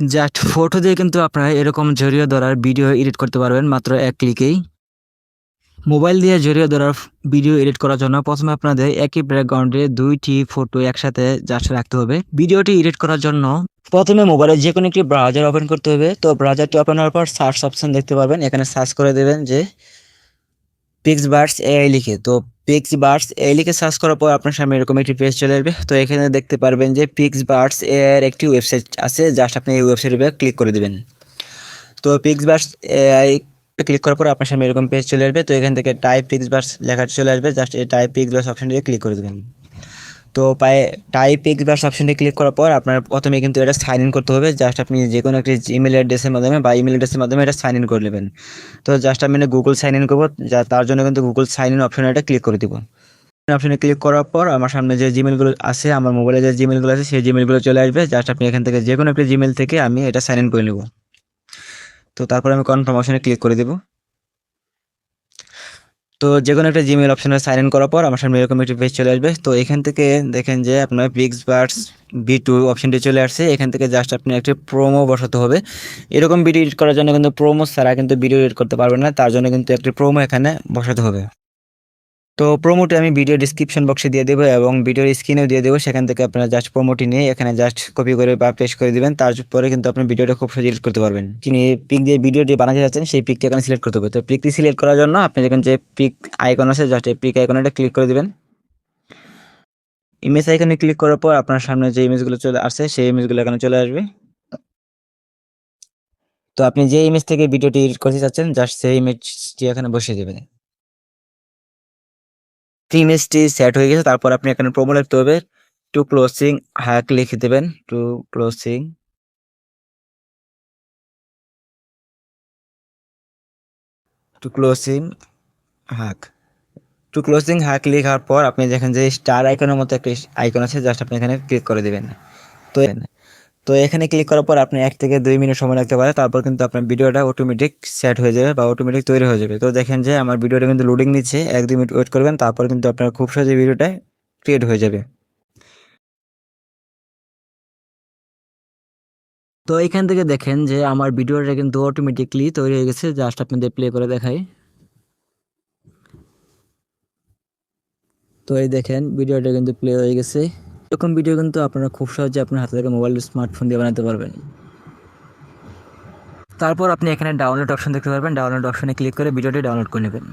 Just photo দিয়ে কিন্তু আপনারা এরকম জড়িয়ে ধরার ভিডিও এডিট করতে পারবেন, মাত্র এক ক্লিকেই মোবাইল দিয়ে জড়িয়ে ধরার ভিডিও এডিট করার জন্য প্রথমে আপনাদের একই ব্যাকগ্রাউন্ডে দুইটি ফটো একসাথে জাস্ট রাখতে হবে। ভিডিওটি এডিট করার জন্য প্রথমে মোবাইলে যে কোনো একটি ব্রাউজার ওপেন করতে হবে। তো ব্রাউজারটি ওপেন হওয়ার পর সার্চ অপশন দেখতে পারবেন। এখানে সার্চ করে দেবেন যে পিক্সবার্স এআই লিখে। তো পিক্সবার্স এই লিখে সার্চ করার পর আপনার সামনে এরকম একটি পেজ চলে আসবে। তো এখানে দেখতে পারবেন যে পিক্স বার্স এর একটি ওয়েবসাইট আছে জাস্ট আপনি এই ওয়েবসাইট উপরে ক্লিক করে দেবেন। তো পিক্স এআই ক্লিক করার পর আপনার সামনে এরকম পেজ চলে আসবে। তো এখান থেকে টাইপ পিক্স বার্স লেখাটি চলে আসবে। জাস্ট এই টাইপ পিক্স বার্স অপশনটিতে ক্লিক করে দেবেন। তো পায়ে টাইপ পিক্সবার্স অপশনটি ক্লিক করার পর আপনার প্রথমে কিন্তু এটা সাইন ইন করতে হবে। জাস্ট আপনি যে কোনো একটি ইমেল অ্যাড্রেসের মাধ্যমে বা ইমেল অ্যাড্রেসের মাধ্যমে এটা সাইন ইন করে নেবেন। তো জাস্ট আমি গুগল সাইন ইন করব, যা তার জন্য কিন্তু গুগল সাইন ইন অপশনে এটা ক্লিক করে দিব। অপশনে ক্লিক করার পর আমার সামনে যে জিমেলগুলো আছে, আমার মোবাইলে যে জিমেলগুলো আছে, সেই জিমেলগুলো চলে আসবে। জাস্ট আপনি এখান থেকে যে কোনো একটি জিমেল থেকে আমি এটা সাইন ইন করে নেব। তো তারপর আমি কনফার্ম ক্লিক করে দেবো। তো যে কোনো একটা জিমেল অপশনে সাইন ইন করার পর আমার সামনে এরকম একটি পেজ চলে আসবে। তো এখান থেকে দেখেন যে আপনার পিক্স বার্স বি টু অপশনটি চলে আসছে। এখান থেকে জাস্ট আপনি একটি প্রোমো বসাতে হবে। এরকম ভিডিও এডিট করার জন্য কিন্তু প্রোমো ছাড়া কিন্তু ভিডিও এডিট করতে পারবেন না। তার জন্য কিন্তু একটি প্রোমো এখানে বসাতে হবে। তো প্রোমোটি আমি ভিডিও ডিসক্রিপশন বক্সে দিয়ে দেবো এবং ভিডিওর স্ক্রিনেও দিয়ে দেবো। সেখান থেকে আপনারা জাস্ট প্রোমোটি নিয়ে এখানে জাস্ট কপি করে বা পেস্ট করে দিবেন। তারপরে কিন্তু আপনি ভিডিওটা খুব সহজে করতে পারবেন। তিনি পিক দিয়ে ভিডিওটি বানাতে যাচ্ছেন, সেই পিকটি এখানে সিলেক্ট করতে হবে। তো পিকটি সিলেক্ট করার জন্য আপনি যেখানে যে পিক আইকন আছে জাস্ট এই পিক আইকনটা ক্লিক করে দেবেন। ইমেজ আইকনে ক্লিক করার পর আপনার সামনে যে ইমেজগুলো চলে আসছে, সেই ইমেজগুলো এখানে চলে আসবে। তো আপনি যে ইমেজ থেকে ভিডিওটি এডিট করতে চাচ্ছেন জাস্ট সেই ইমেজটি এখানে বসিয়ে দেবেন। ইমেজটি সেট হয়ে গেছে। তারপর আপনি এখানে প্রোমো লিখতে হবে টু ক্লোজিং হ্যাক লিখে দেবেন। To closing to closing hack to closing hack লেখার পর আপনি দেখেন যে স্টার আইকনের মতো একটা আইকন আছে। জাস্ট আপনি এখানে ক্লিক করে দেবেন। তো তো এখানে ক্লিক করার পর আপনি এক থেকে দুই মিনিট সময় লাগতে পারে। তারপর কিন্তু আপনার ভিডিওটা অটোমেটিক সেট হয়ে যাবে বা অটোমেটিক তৈরি হয়ে যাবে। তো দেখেন যে আমার ভিডিওটা কিন্তু লোডিং নিচ্ছে। এক দুই মিনিট ওয়েট করবেন, তারপর কিন্তু আপনার খুব সহজে ভিডিওটা ক্রিয়েট হয়ে যাবে। তো এখান থেকে দেখেন যে আমার ভিডিওটা কিন্তু অটোমেটিকলি তৈরি হয়ে গেছে। জাস্ট আপনাদের প্লে করে দেখাই। তো এই দেখেন, ভিডিওটা কিন্তু প্লে হয়ে গেছে। এরকম ভিডিও কিন্তু আপনারা খুব সহজে আপনার হাতে থেকে মোবাইল স্মার্টফোন দিয়ে বানাতে পারবেন। তারপর আপনি এখানে ডাউনলোড অপশন দেখতে পারবেন। ডাউনলোড অপশনে ক্লিক করে ভিডিওটি ডাউনলোড করে নেবেন।